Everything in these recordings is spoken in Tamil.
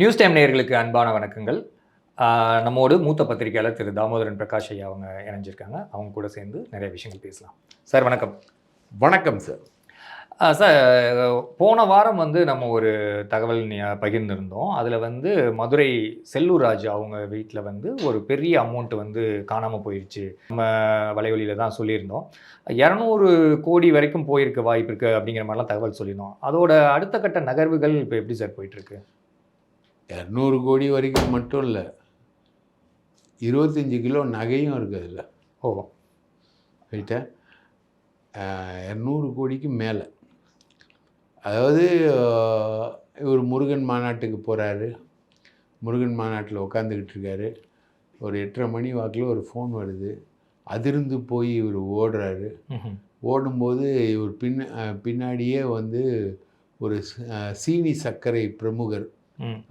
நியூஸ் டைம் நேயர்களுக்கு அன்பான வணக்கங்கள். நம்மோடு மூத்த பத்திரிகையாளர் திரு. தாமோதரன் பிரகாஷ் ஐயா அவங்க இணைஞ்சிருக்காங்க. அவங்க கூட சேர்ந்து நிறைய விஷயங்கள் பேசலாம். சார் வணக்கம். வணக்கம் சார். சார் போன வாரம் வந்து நம்ம ஒரு தகவல் பகிர்ந்திருந்தோம். அதில் வந்து மதுரை செல்லூர் ராஜு அவங்க வீட்டில் வந்து ஒரு பெரிய அமௌண்ட் வந்து காணாமல் போயிடுச்சு நம்ம வலைவலியில் தான் சொல்லியிருந்தோம். இரநூறு கோடி வரைக்கும் போயிருக்க வாய்ப்பு இருக்குது அப்படிங்கிற மாதிரிலாம் தகவல் சொல்லியிருந்தோம். அதோட அடுத்த கட்ட நகர்வுகள் இப்போ எப்படி சார் போயிட்டுருக்கு இரநூறு கோடி வரைக்கும் மட்டும் இல்லை. இருபத்தஞ்சி கிலோ நகையும் இருக்குது அதில். ஓ. ரைட்டா இரநூறு கோடிக்கு மேலே. அதாவது இவர் முருகன் மாநாட்டுக்கு போகிறாரு முருகன் மாநாட்டில் உட்காந்துக்கிட்டு இருக்காரு. ஒரு எட்டரை மணி வாக்கில் ஒரு ஃபோன் வருது. அதிர்ந்து போய் இவர் ஓடுறாரு. ஓடும்போது இவர் அஹ், பின்னாடியே வந்து ஒரு சீனி சர்க்கரை பிரமுகர்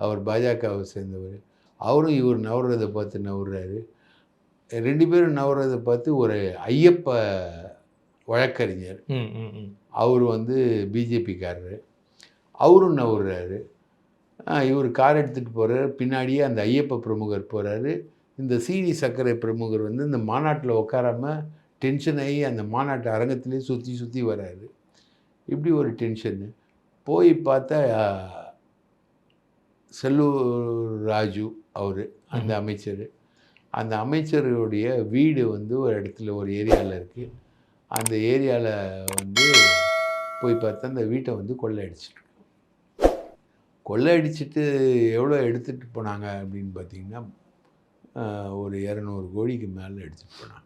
அவர் பாஜகவை சேர்ந்தவர். அவரும் இவர் நவர்றதை பார்த்து நவுறாரு ரெண்டு பேரும் நவர்றதை பார்த்து ஒரு ஐயப்ப வழக்கறிஞர். அவர் வந்து பிஜேபிக்காரரு. அவரும் நவுறாரு இவர் கார் எடுத்துகிட்டு போகிறாரு பின்னாடியே அந்த ஐயப்ப பிரமுகர் போகிறாரு இந்த சீனி சர்க்கரை பிரமுகர் வந்து இந்த மாநாட்டில் உட்காராம டென்ஷன் ஆகி அந்த மாநாட்டு அரங்கத்திலே சுற்றி சுற்றி வராரு. இப்படி ஒரு டென்ஷனு போய் பார்த்தா செல்லூர் ராஜு அவர் அந்த அமைச்சர். அந்த அமைச்சருடைய வீடு வந்து ஒரு இடத்துல ஒரு ஏரியாவில் இருக்குது அந்த ஏரியாவில் வந்து போய் பார்த்தா அந்த வீட்டை வந்து கொள்ளையடிச்சிட்டு கொள்ளையடிச்சிட்டு எவ்வளோ எடுத்துகிட்டு போனாங்க அப்படின்னு பார்த்தீங்கன்னா ஒரு இரநூறு கோடிக்கு மேலே எடுத்துகிட்டு போனாங்க.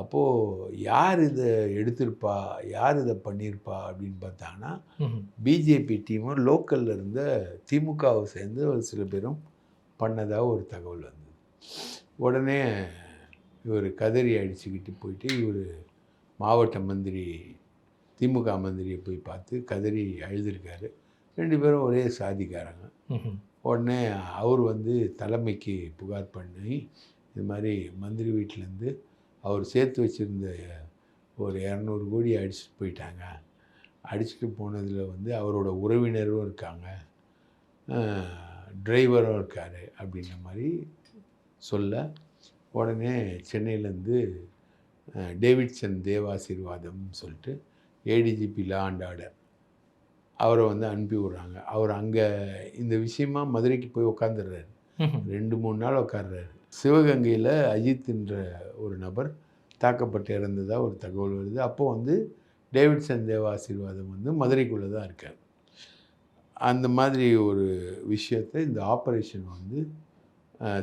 அப்போது யார் இதை எடுத்திருப்பா? யார் இதை பண்ணியிருப்பா அப்படின்னு பார்த்தாங்கன்னா. பிஜேபி டீமும் லோக்கலில் இருந்த திமுகவை சேர்ந்து ஒரு சில பேரும் பண்ணதாக ஒரு தகவல் வந்தது. உடனே இவர் கதறி அடிச்சுக்கிட்டு போயிட்டு இவர் மாவட்ட மந்திரி திமுக மந்திரியை போய் பார்த்து கதறி அழுதுருக்காரு. ரெண்டு பேரும் ஒரே சாதிக்காரங்க. உடனே அவர் வந்து தலைமைக்கு புகார் பண்ணி இது மாதிரி மந்திரி வீட்டிலேருந்து அவர் சேர்த்து வச்சுருந்த ஒரு இரநூறு கோடி அடிச்சுட்டு போயிட்டாங்க. அடிச்சுட்டு போனதில் வந்து அவரோட உறவினரும் இருக்காங்க. டிரைவரும் இருக்கார் அப்படின்ற மாதிரி சொல்ல உடனே சென்னையிலேருந்து டேவிட்சன் தேவாசீர்வாதம்னு சொல்லிட்டு ஏடிஜிபி லா அண்ட் ஆர்டர் அவரை வந்து அனுப்பி விட்றாங்க. அவர் அங்கே இந்த விஷயமா மதுரைக்கு போய் உட்காந்துடுறாரு. ரெண்டு மூணு நாள் உட்கார்றாரு சிவகங்கையில் அஜித்ன்ற ஒரு நபர் தாக்கப்பட்டு இறந்ததா ஒரு தகவல் வருது. அப்போ வந்து டேவிட்சன் தேவ ஆசீர்வாதம் வந்து மதுரைக்குள்ளே தான் இருக்கார். அந்த மாதிரி ஒரு விஷயத்தை இந்த ஆப்ரேஷன் வந்து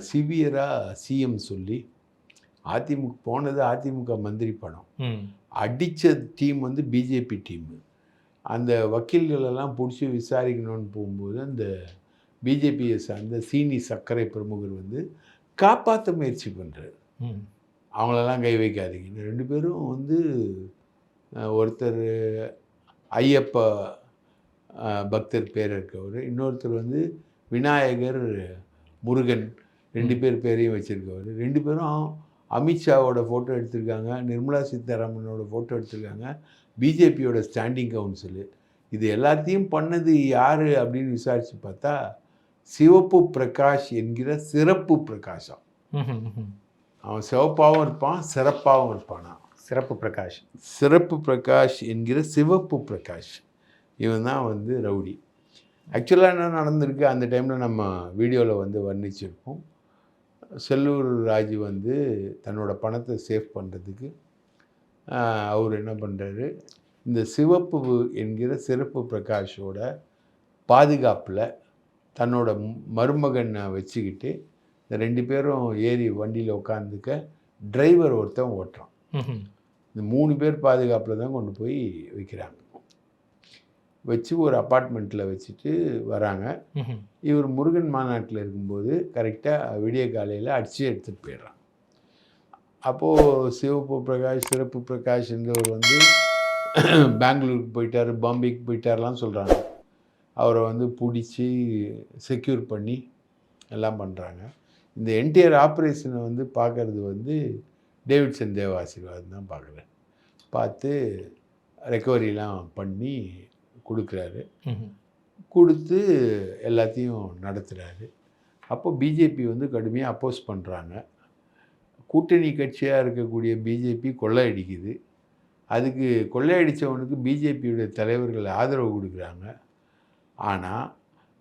சிவியராக சிஎம் சொல்லி அதிமுக போனது அதிமுக மந்திரி பணம் ம். அடித்த டீம் வந்து பிஜேபி டீமு அந்த வக்கீல்களெல்லாம் பிடிச்சி விசாரிக்கணும்னு போகும்போது அந்த பிஜேபியை சார்ந்த சீனி சர்க்கரை பிரமுகர் வந்து காப்பாற்ற முயற்சி பண்ணுறாரு அவங்களெல்லாம் கை வைக்காதீங்கன்னு ரெண்டு பேரும் வந்து ஒருத்தர் ஐயப்ப பக்தர் பேர் இருக்கவர் இன்னொருத்தர் வந்து விநாயகர் முருகன் ரெண்டு பேர் பேரையும் வச்சுருக்கவர். ரெண்டு பேரும் அமித்ஷாவோட ஃபோட்டோ எடுத்திருக்காங்க நிர்மலா சீதாராமனோட ஃபோட்டோ எடுத்திருக்காங்க பிஜேபியோட ஸ்டாண்டிங் கவுன்சிலு இது எல்லாத்தையும் பண்ணது யார் அப்படின்னு விசாரித்து பார்த்தா சிவப்பு பிரகாஷ் என்கிற சிறப்பு பிரகாஷம். அவன் சிவப்பாகவும் இருப்பான் சிறப்பாகவும் இருப்பானா? சிறப்பு பிரகாஷ். சிறப்பு பிரகாஷ் என்கிற சிவப்பு பிரகாஷ். இவன் தான் வந்து ரவுடி. ஆக்சுவலாக என்ன நடந்திருக்கு அந்த டைமில் நம்ம வீடியோவில் வந்து வர்ணிச்சிருப்போம். செல்லூர் ராஜு வந்து தன்னோட பணத்தை சேவ் பண்ணுறதுக்கு அவர் என்ன பண்ணுறாரு இந்த சிவப்பு என்கிற சிறப்பு பிரகாஷோட பாதுகாப்பில் தன்னோட மருமகனை வச்சுக்கிட்டு இந்த ரெண்டு பேரும் ஏறி வண்டியில் உட்காந்துக்க டிரைவர் ஒருத்தன் ஓட்டுறான். இந்த மூணு பேர் பாதுகாப்பில் தான் கொண்டு போய் வைக்கிறாங்க. வச்சு ஒரு அப்பார்ட்மெண்ட்டில் வச்சுட்டு வராங்க. இவர் முருகன் மாநாட்டில் இருக்கும்போது கரெக்டாக விடிய காலையில் அடித்து எடுத்துகிட்டு போயிடுறான். அப்போது சிவப்பு பிரகாஷ் சிறப்பு பிரகாஷ்ன்றவர் வந்து பெங்களூருக்கு போயிட்டார் பாம்பேக்கு போயிட்டார்லாம் சொல்கிறாங்க அவரை வந்து பிடிச்சி செக்யூர் பண்ணி எல்லாம் பண்ணுறாங்க இந்த என்டையர் ஆப்ரேஷனை வந்து பார்க்குறது வந்து டேவிட்சன் தேவ ஆசீர்வாதம் தான் பார்க்குறேன். பார்த்து ரெக்கவரிலாம் பண்ணி கொடுக்குறாரு. கொடுத்து எல்லாத்தையும் நடத்துகிறாரு அப்போ பிஜேபி வந்து கடுமையாக அப்போஸ் பண்ணுறாங்க கூட்டணி கட்சியாக இருக்கக்கூடிய பிஜேபி கொள்ளையடிக்குது. அதுக்கு கொள்ளையடித்தவனுக்கு பிஜேபியுடைய தலைவர்கள் ஆதரவு கொடுக்குறாங்க. ஆனால்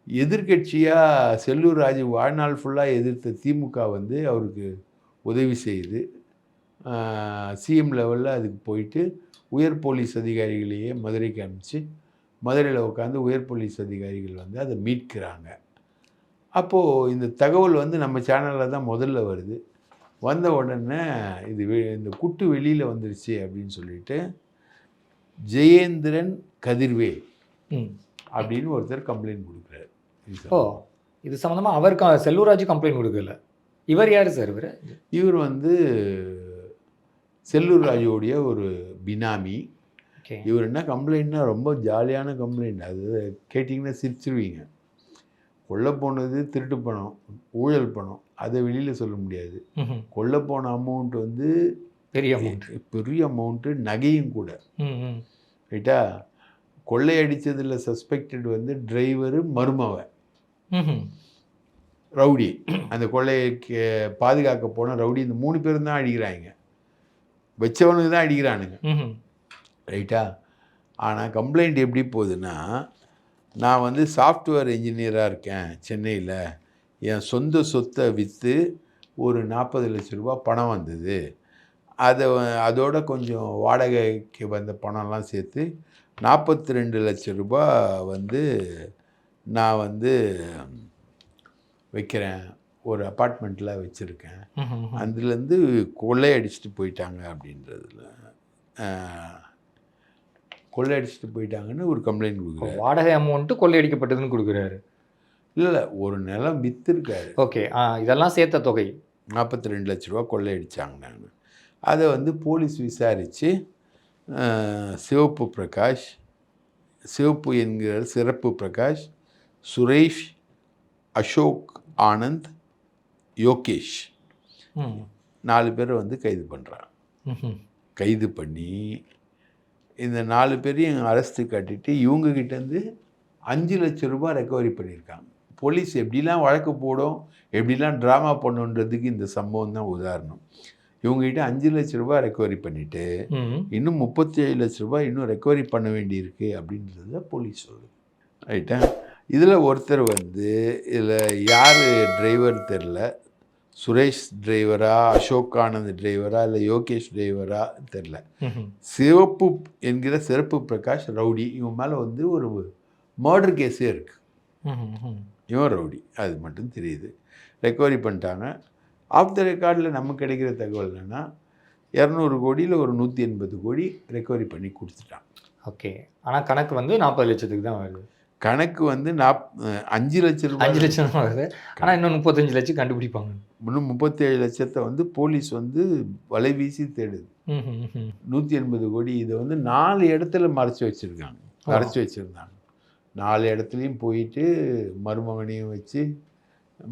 எதிர்க்கட்சியாக செல்லூர் ராஜு வாழ்நாள் ஃபுல்லாக எதிர்த்த திமுக வந்து அவருக்கு உதவி செய்யுது சிஎம் லெவலில் அதுக்கு போயிட்டு உயர் போலீஸ் அதிகாரிகளையே மதுரைக்கு அனுப்பிச்சு மதுரையில் உட்காந்து உயர் போலீஸ் அதிகாரிகள் வந்து அதை மீட்கிறாங்க. அப்போது இந்த தகவல் வந்து நம்ம சேனலில் தான் முதல்ல வருது. வந்த உடனே இது இந்த குட்டு வெளியில் வந்துருச்சு அப்படின்னு சொல்லிட்டு ஜெயேந்திரன் கதிர்வே அப்படின்னு ஒருத்தர் கம்ப்ளைண்ட் கொடுக்குறாரு. ஓ இது சம்மந்தமாக அவர் செல்லூராஜ் கம்ப்ளைண்ட் கொடுக்கல. இவர் யார் சார் இவர்? இவர் வந்து செல்லூர் ராஜுவோடைய ஒரு பினாமி. இவர் என்ன கம்ப்ளைண்ட்னா ரொம்ப ஜாலியான கம்ப்ளைண்ட் அது கேட்டிங்கன்னா சிரிச்சிருவீங்க. கொல்ல போனது திருட்டு பணம் ஊழல் பணம். அதை வெளியில் சொல்ல முடியாது. கொல்ல போன அமௌண்ட் வந்து பெரிய அமௌண்ட் பெரிய அமௌண்ட்டு நகையும் கூட. ரைட்டா? கொள்ளையடிச்சதில் சஸ்பெக்டட் வந்து டிரைவரு மருமவன். ரவுடி. அந்த கொள்ளைக்கு பாதுகாக்க போன ரவுடி இந்த மூணு பேரும் தான் அடிக்கிறாங்க. வச்சவனுக்கு தான் அடிக்கிறானுங்க. ரைட்டா ஆனால் கம்ப்ளைண்ட் எப்படி போகுதுன்னா நான் வந்து சாஃப்ட்வேர் இன்ஜினியராக இருக்கேன் சென்னையில். என் சொந்த சொத்தை விற்று ஒரு நாற்பது லட்ச ரூபா பணம் வந்தது. அதை அதோட கொஞ்சம் வாடகைக்கு வந்த பணம்லாம் சேர்த்து நாற்பத்தி ரெண்டு லட்ச ரூபா வந்து நான் வந்து வைக்கிறேன். ஒரு அப்பார்ட்மெண்ட்டில் வச்சுருக்கேன். அதுலேருந்து கொள்ளையடிச்சிட்டு போயிட்டாங்க அப்படின்றதுல ஆஹ், கொள்ளையடிச்சிட்டு போயிட்டாங்கன்னு ஒரு கம்ப்ளைண்ட் கொடுக்குறாரு. வாடகை அமௌண்ட்டு கொள்ளையடிக்கப்பட்டதுன்னு கொடுக்குறாரு. இல்லை ஒரு நிலம் விற்றுருக்காரு ஓகே இதெல்லாம் சேர்த்த தொகை. நாற்பத்தி ரெண்டு லட்ச ரூபா கொள்ளையடிச்சாங்க நான். அதை வந்து போலீஸ் விசாரித்து சிவப்பு பிரகாஷ் சிவப்பு என்கிற சிறப்பு பிரகாஷ் சுரேஷ் அசோக் ஆனந்த் யோகேஷ். நாலு பேரை வந்து கைது பண்ணுறாங்க ம்ஹும். கைது பண்ணி இந்த நாலு பேரையும் அரெஸ்ட்டு கட்டிட்டு இவங்க கிட்டேருந்து அஞ்சு லட்சம் ரூபாய் ரெக்கவரி பண்ணியிருக்காங்க. போலீஸ் எப்படிலாம் வழக்கு போடும் எப்படிலாம் ட்ராமா பண்ணுன்றதுக்கு இந்த சம்பவம் தான் உதாரணம். இவங்ககிட்ட அஞ்சு லட்ச ரூபாய் ரெக்கவரி பண்ணிவிட்டு இன்னும் முப்பத்தி ஏழு லட்ச ரூபாய் இன்னும் ரெக்கவரி பண்ண வேண்டியிருக்கு அப்படின்றத போலீஸ் சொல்லுது. ரைட்டா இதில் ஒருத்தர் வந்து இதில் யார் டிரைவர் தெரில? சுரேஷ் டிரைவரா அசோக் ஆனந்த் டிரைவரா இல்லை யோகேஷ் டிரைவரா தெரில. சிவப்பு என்கிற சிறப்பு பிரகாஷ் ரவுடி இவன் மேலே வந்து ஒரு மர்டர் கேஸே இருக்குது. இவன் ரவுடி அது மட்டும் தெரியுது. ரெக்கவரி பண்ணிட்டாங்க. ஆஃப் த ரெக்கார்டில் நமக்கு கிடைக்கிற தகவல் என்னென்னா இரநூறு கோடியில் ஒரு நூற்றி எண்பது கோடி ரெக்கவரி பண்ணி கொடுத்துட்டான். ஓகே ஆனால் கணக்கு வந்து நாற்பது லட்சத்துக்கு தான் வருது. கணக்கு வந்து நாப் அஞ்சு லட்ச ரூபாய் அஞ்சு லட்சம் வருது. ஆனால் இன்னும் முப்பத்தஞ்சு லட்சம் கண்டுபிடிப்பாங்க. இன்னும் முப்பத்தேழு லட்சத்தை வந்து போலீஸ் வந்து வலை வீசி தேடுது. நூற்றி எண்பது கோடி இதை வந்து நாலு இடத்துல மறைச்சி வச்சுருக்காங்க. மறைச்சி வச்சுருந்தாங்க. நாலு இடத்துலையும் போயிட்டு மருமகனையும் வச்சு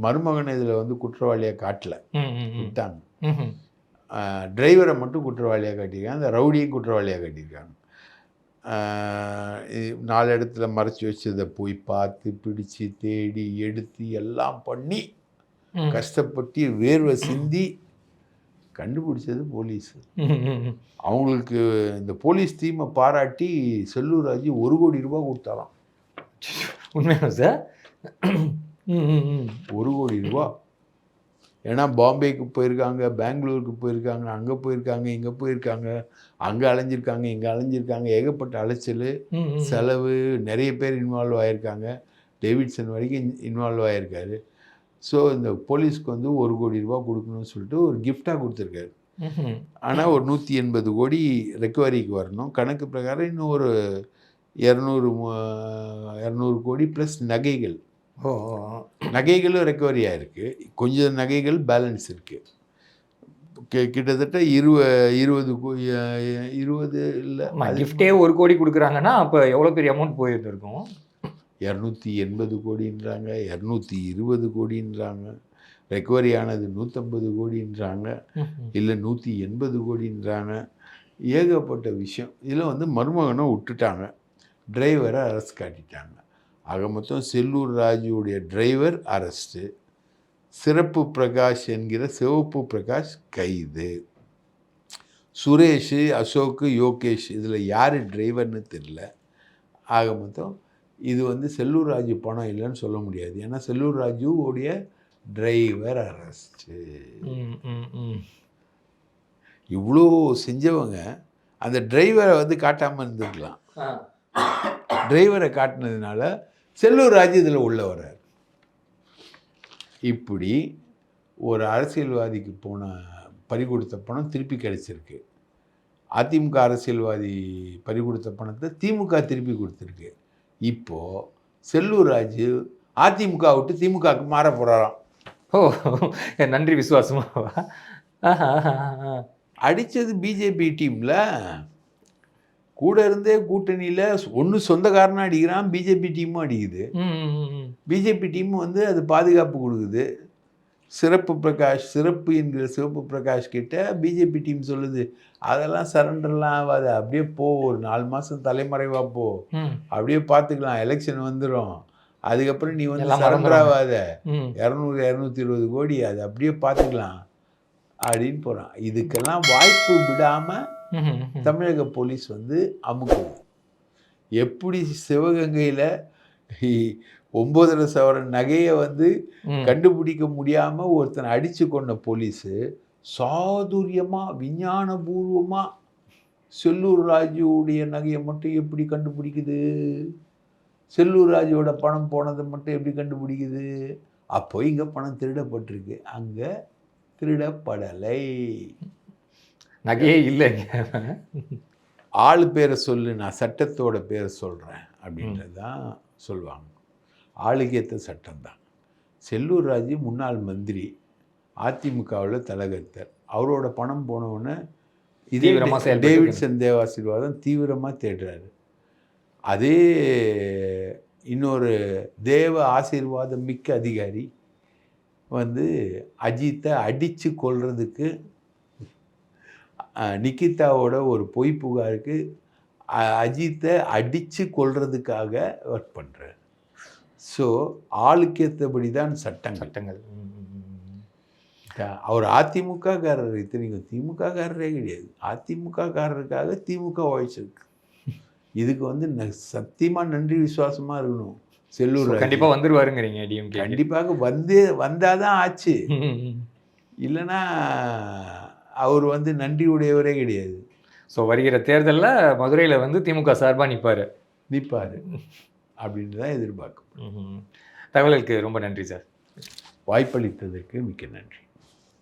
மருமகனை இதில் வந்து குற்றவாளியாக காட்டல. விட்டாங்க. டிரைவரை மட்டும் குற்றவாளியாக காட்டியிருக்காங்க அந்த ரவுடியும் குற்றவாளியாக காட்டியிருக்காங்க நாலு இடத்துல மறைச்சி வச்சதை போய் பார்த்து பிடிச்சு தேடி எடுத்து எல்லாம் பண்ணி. கஷ்டப்பட்டு வேர்வை சிந்தி கண்டுபிடிச்சது போலீஸ். அவங்களுக்கு இந்த போலீஸ் டீமை பாராட்டி செல்லூர் ராஜு ஒரு கோடி ரூபாய் கொடுத்தாராம் உண்மையா சார். ஒரு கோடி ரூபா ஏன்னா பாம்பேக்கு போயிருக்காங்க பெங்களூருக்கு போயிருக்காங்க அங்கே போயிருக்காங்க இங்கே போயிருக்காங்க அங்கே அலைஞ்சிருக்காங்க இங்கே அலைஞ்சிருக்காங்க ஏகப்பட்ட அலைச்சல். செலவு நிறைய பேர் இன்வால்வ் ஆகியிருக்காங்க டேவிட்சன் வரைக்கும் இன்வால்வ் ஆகியிருக்காரு ஸோ இந்த போலீஸ்க்கு வந்து ஒரு கோடி ரூபா கொடுக்கணும்னு சொல்லிட்டு ஒரு கிஃப்டாக கொடுத்துருக்காரு. ஆனால் ஒரு நூற்றி எண்பது கோடி ரெக்கவரிக்கு வரணும் கணக்கு பிரகாரம் இன்னும் ஒரு இரநூறு இரநூறு கோடி ப்ளஸ் நகைகள். நகைகளும் ரெக்கவரி ஆயிருக்கு. கொஞ்சம் நகைகள் பேலன்ஸ் இருக்குது கிட்டத்தட்ட இருவ இருபது இருபது இல்லை கிஃப்டே ஒரு கோடி கொடுக்குறாங்கன்னா அப்போ எவ்வளோ பெரிய அமௌண்ட் போயிருந்திருக்கும்? இரநூத்தி எண்பது கோடின்றாங்க இரநூத்தி இருபது கோடின்றாங்க. ரெக்கவரி ஆனது நூற்றம்பது கோடின்றாங்க. இல்லை நூற்றி எண்பது கோடின்றாங்க. ஏகப்பட்ட விஷயம். இதில் வந்து மருமகனை விட்டுட்டாங்க. டிரைவரை அரசு காட்டிட்டாங்க. ஆக மொத்தம் செல்லூர் ராஜுவுடைய டிரைவர் அரெஸ்ட்டு சிறப்பு பிரகாஷ் என்கிற சிவப்பு பிரகாஷ் கைது. சுரேஷ் அசோக் யோகேஷ் இதில் யார் டிரைவர்னு தெரில ஆக மொத்தம் இது வந்து செல்லூர் ராஜு பணம் இல்லைன்னு சொல்ல முடியாது. ஏன்னா செல்லூர் ராஜுவுடைய டிரைவர் அரெஸ்ட்டு ம், ம், ம். இவ்வளோ செஞ்சவங்க அந்த டிரைவரை வந்து காட்டாமல் இருந்திருக்கலாம். ஆ. டிரைவரை காட்டினதுனால செல்லூர் ராஜு இதில் உள்ள வர்றார். இப்படி ஒரு அரசியல்வாதிக்கு போன பறி கொடுத்த பணம் திருப்பி கிடைச்சிருக்கு. அதிமுக அரசியல்வாதி பறி கொடுத்த பணத்தை திமுக திருப்பி கொடுத்துருக்கு. இப்போது செல்லூர் ராஜு அதிமுக விட்டு திமுகவுக்கு மாற போகிறாராம் ஓ நன்றி விசுவாசமா. ஆஹா, ஆஹா, ஆஹா. அடித்தது பிஜேபி டீமில் கூட இருந்தே கூட்டணியில் ஒன்று சொந்தக்காரனும் அடிக்கிறான் பிஜேபி டீமும் அடிக்குது. பிஜேபி டீம் வந்து அது பாதுகாப்பு கொடுக்குது சிறப்பு பிரகாஷ் சிறப்பு என்கிற சிவப்பு பிரகாஷ் கிட்ட பிஜேபி டீம் சொல்லுது அதெல்லாம் சரண்டர்லாம் ஆகாது அப்படியே போ ஒரு நாலு மாதம் தலைமறைவா போ அப்படியே பார்த்துக்கலாம் எலெக்ஷன் வந்துடும் அதுக்கப்புறம் நீ வந்து சரண்டர். ஆகாத. இரநூறு இரநூத்தி இருபது கோடி அது அப்படியே பார்த்துக்கலாம் அப்படின்னு போகிறான் இதுக்கெல்லாம் வாய்ப்பு விடாமல். தமிழக போலீஸ் வந்து அமுக்குது. எப்படி சிவகங்கையில் ஒம்பதரை சவரன் நகையை வந்து. கண்டுபிடிக்க முடியாமல் ஒருத்தனை அடித்து கொண்ட போலீஸு சாதுரியமாக விஞ்ஞானபூர்வமாக செல்லூர் ராஜுவுடைய நகையை மட்டும் எப்படி கண்டுபிடிக்குது? செல்லூர் ராஜுவோட பணம் போனதை மட்டும் எப்படி கண்டுபிடிக்குது? அப்போ இங்கே பணம் திருடப்பட்டிருக்கு. அங்கே திருடப்படலை. நகையே இல்லைங்க. ஆள் பேரை சொல்லு நான் சட்டத்தோட பேரை சொல்கிறேன் அப்படின்றது தான் சொல்லுவாங்க. ஆளுக்கு ஏற்ற சட்டம் தான் செல்லூர் ராஜு முன்னாள் மந்திரி அதிமுகவில் தலைகர்த்தர். அவரோட பணம் போனவுடனே இதே டேவிட்சன் தேவாசீர்வாதம் தீவிரமாக தேடுறாரு. அதே இன்னொரு தேவ ஆசீர்வாதம் மிக்க அதிகாரி வந்து அஜித்தை அடித்து கொல்றதுக்கு அஹ், நிக்கிதாவோட ஒரு பொய் புகாருக்கு அஜித்தை அடித்து கொல்றதுக்காக ஒர்க் பண்ணுறார் ஸோ ஆளுக்கேற்றபடி தான் சட்டங்கள். சட்டங்கள். அவர் அதிமுக காரர் இத்தனைக்கும் திமுக காரரே கிடையாது. அதிமுக காரருக்காக திமுக உழைச்சிருக்கு இதுக்கு வந்து ந- சத்தியமா நன்றி விசுவாசமா இருக்கணும். செல்லூர் So, ராஜு. கண்டிப்பா வந்துருவாருங்கிறீங்க டிஎம்கே கண்டிப்பாக வந்து வந்தாதான் ஆச்சு. இல்லைன்னா அவர் வந்து நன்றி உடையவரே கிடையாது. ஸோ வருகிற தேர்தல்ல மதுரையில வந்து திமுக சார்பா நிப்பாரு. நிற்பார் அப்படின்னு தான் எதிர்பார்க்கும். தகவலுக்கு ரொம்ப நன்றி சார். வாய்ப்பளித்ததற்கு மிக்க நன்றி.